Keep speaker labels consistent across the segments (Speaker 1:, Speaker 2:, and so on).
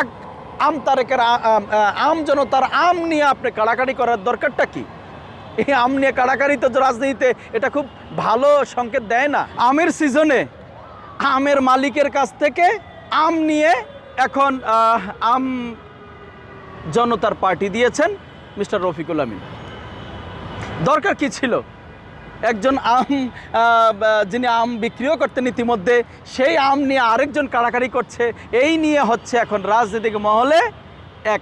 Speaker 1: এক আম তারেকের আম- আম জনতার আম নিয়ে আপনি কাড়াকাড়ি করার দরকারটা কি? এই আম নিয়ে কাড়াকাড়ি তো রাজনীতিতে এটা খুব ভালো সংকেত দেয় না। আমের সিজনে আমের মালিকের কাছ থেকে আম নিয়ে এখন আম জনতার পার্টি দিয়েছেন মিস্টার রফিকুল আমিন। দরকার কি ছিল? একজন আম যিনি আম বিক্রিও করতেন ইতিমধ্যে, সেই আম নিয়ে আরেকজন কাড়াকাড়ি করছে। এই নিয়ে হচ্ছে এখন রাজনৈতিক মহলে এক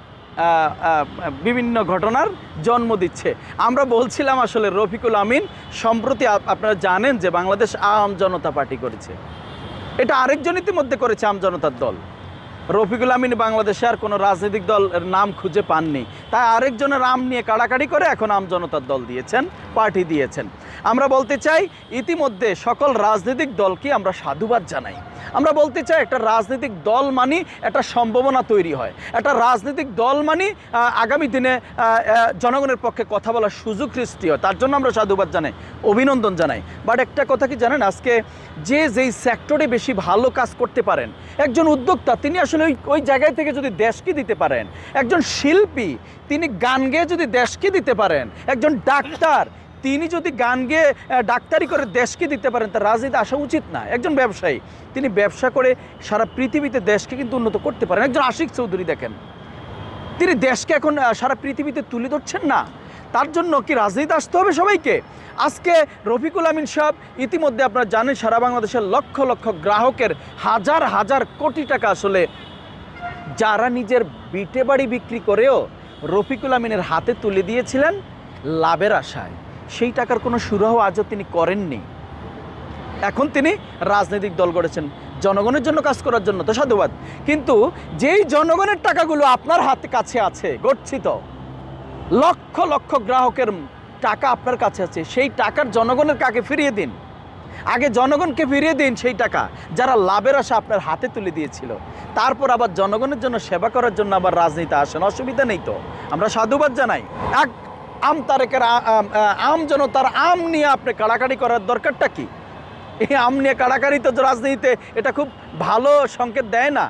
Speaker 1: বিভিন্ন ঘটনার জন্ম দিচ্ছে। আমরা বলছিলাম আসলে রফিকুল আমিন, সম্প্রতি আপ- আপনারা জানেন যে বাংলাদেশ আম জনতা পার্টি করেছে। এটা আরেকজন ইতিমধ্যে করেছে আম জনতার দল। রফিকুল আমিন বাংলাদেশে আর কোনো রাজনৈতিক দলের নাম খুঁজে পাননি। তাই আরেকজনের আম নিয়ে কাড়াকাড়ি করে এখন আম জনতার দল দিয়েছেন, পার্টি দিয়েছেন। আমরা বলতে চাই, ইতিমধ্যে সকল রাজনৈতিক দলকে আমরা সাধুবাদ জানাই। আমরা বলতে চাই একটা রাজনৈতিক দল মানি একটা সম্ভাবনা তৈরি হয়। একটা রাজনৈতিক দল মানি আগামী দিনে জনগণের পক্ষে কথা বলার সুযোগ সৃষ্টি হয়। তার জন্য আমরা সাধুবাদ জানাই, অভিনন্দন জানাই। বাট একটা কথা কি জানেন, আজকে যে যেই সেক্টরে বেশি ভালো কাজ করতে পারেন, একজন উদ্যোক্তা, তিনি আসলে ওই ওই জায়গায় থেকে যদি দেশকে দিতে পারেন, একজন শিল্পী, তিনি গান গেয়ে যদি দেশকে দিতে পারেন, একজন ডাক্তার তিনি যদি গান গেয়ে ডাক্তারি করে দেশকে দিতে পারেন, তার রাজনীতি আসা উচিত না। একজন ব্যবসায়ী, তিনি ব্যবসা করে সারা পৃথিবীতে দেশকে কিন্তু উন্নত করতে পারেন। একজন আশিক চৌধুরী দেখেন, তিনি দেশকে এখন সারা পৃথিবীতে তুলে ধরছেন না। তার জন্য কি রাজনীতি আসতে হবে সবাইকে? আজকে রফিকুল আমিন সাহেব ইতিমধ্যে আপনারা জানেন, সারা বাংলাদেশের লক্ষ লক্ষ গ্রাহকের হাজার হাজার কোটি টাকা আসলে যারা নিজের বিটে বাড়ি বিক্রি করেও রফিকুল আমিনের হাতে তুলে দিয়েছিলেন লাভের আশায়। সেই টাকার কোনো সুরাহ আজও তিনি করেননি। এখন তিনি রাজনৈতিক দল গড়েছেন, জনগণের জন্য কাজ করার জন্য তো সাধুবাদ কিন্তু যেই জনগণের টাকাগুলো আপনার হাতে কাছে আছে, গচ্ছিত, লক্ষ লক্ষ গ্রাহকের টাকা আপনার কাছে আছে, সেই টাকার জনগণের কাকে ফিরিয়ে দিন? আগে জনগণকে ফিরিয়ে দিন সেই টাকা, যারা লাভের আশা আপনার হাতে তুলে দিয়েছিল। তারপর আবার জনগণের জন্য সেবা করার জন্য আবার রাজনীতি আসেন, অসুবিধা নেই তো। আমরা সাধুবাদ জানাই। এক আম তারেকের আম- যেন তার আম নিয়ে আপনি কাড়াকাড়ি করার দরকারটা কি? এই আম নিয়ে কাড়াকাড়ি তো রাজনীতিতে এটা খুব ভালো সংকেত দেয় না,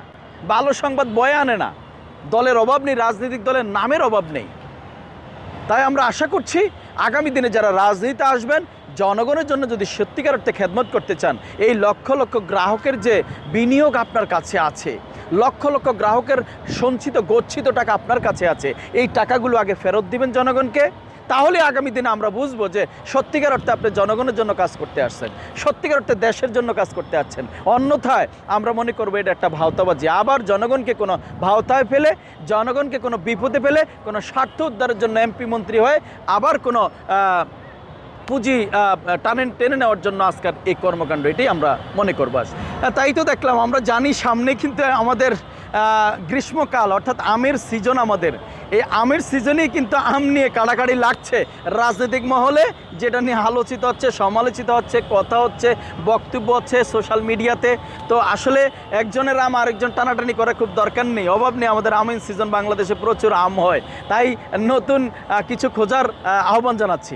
Speaker 1: ভালো সংবাদ বয়ে আনে না। দলের অভাব নেই, রাজনৈতিক দলের নামের অভাব নেই। তাই আমরা আশা করছি আগামী দিনে যারা রাজনীতিতে আসবেন জনগণের জন্য যদি সত্যিকার অর্থে খেদমত করতে চান, এই লক্ষ লক্ষ গ্রাহকের যে বিনিয়োগ আপনার কাছে আছে, লক্ষ লক্ষ গ্রাহকের সঞ্চিত, গচ্ছিত টাকা আপনার কাছে আছে, এই টাকাগুলো আগে ফেরত দিবেন জনগণকে। তাহলে আগামী দিনে আমরা বুঝব যে সত্যিকার অর্থে আপনি জনগণের জন্য কাজ করতে আসছেন, সত্যিকার অর্থে দেশের জন্য কাজ করতে আসছেন। অন্যথায় আমরা মনে করব এটা একটা ভাওতাবাজি। আবার জনগণকে কোনো ভাওতায় ফেলে, জনগণকে কোনো বিপদে ফেলে, কোনো স্বার্থ উদ্ধারের জন্য এমপি মন্ত্রী হয়ে আবার কোনো পুঁজি টানেন টেনে নেওয়ার জন্য আজকের এই কর্মকাণ্ড, এটাই আমরা মনে করব আজ। তাই তো দেখলাম, আমরা জানি সামনে কিন্তু আমাদের গ্রীষ্মকাল, অর্থাৎ আমের সিজন আমাদের। এই আমের সিজনেই কিন্তু আম নিয়ে কাড়াকাড়ি লাগছে। রাজনৈতিক মহলে যেটা নিয়ে আলোচিত হচ্ছে, সমালোচিত হচ্ছে, কথা হচ্ছে, বক্তব্য হচ্ছে সোশ্যাল মিডিয়াতে তো আসলে একজনের আম আরেকজন টানাটানি করা খুব দরকার নেই, অভাব নেই, আমাদের আমের সিজন বাংলাদেশে প্রচুর আম হয়। তাই নতুন কিছু খোঁজার আহ্বান জানাচ্ছি।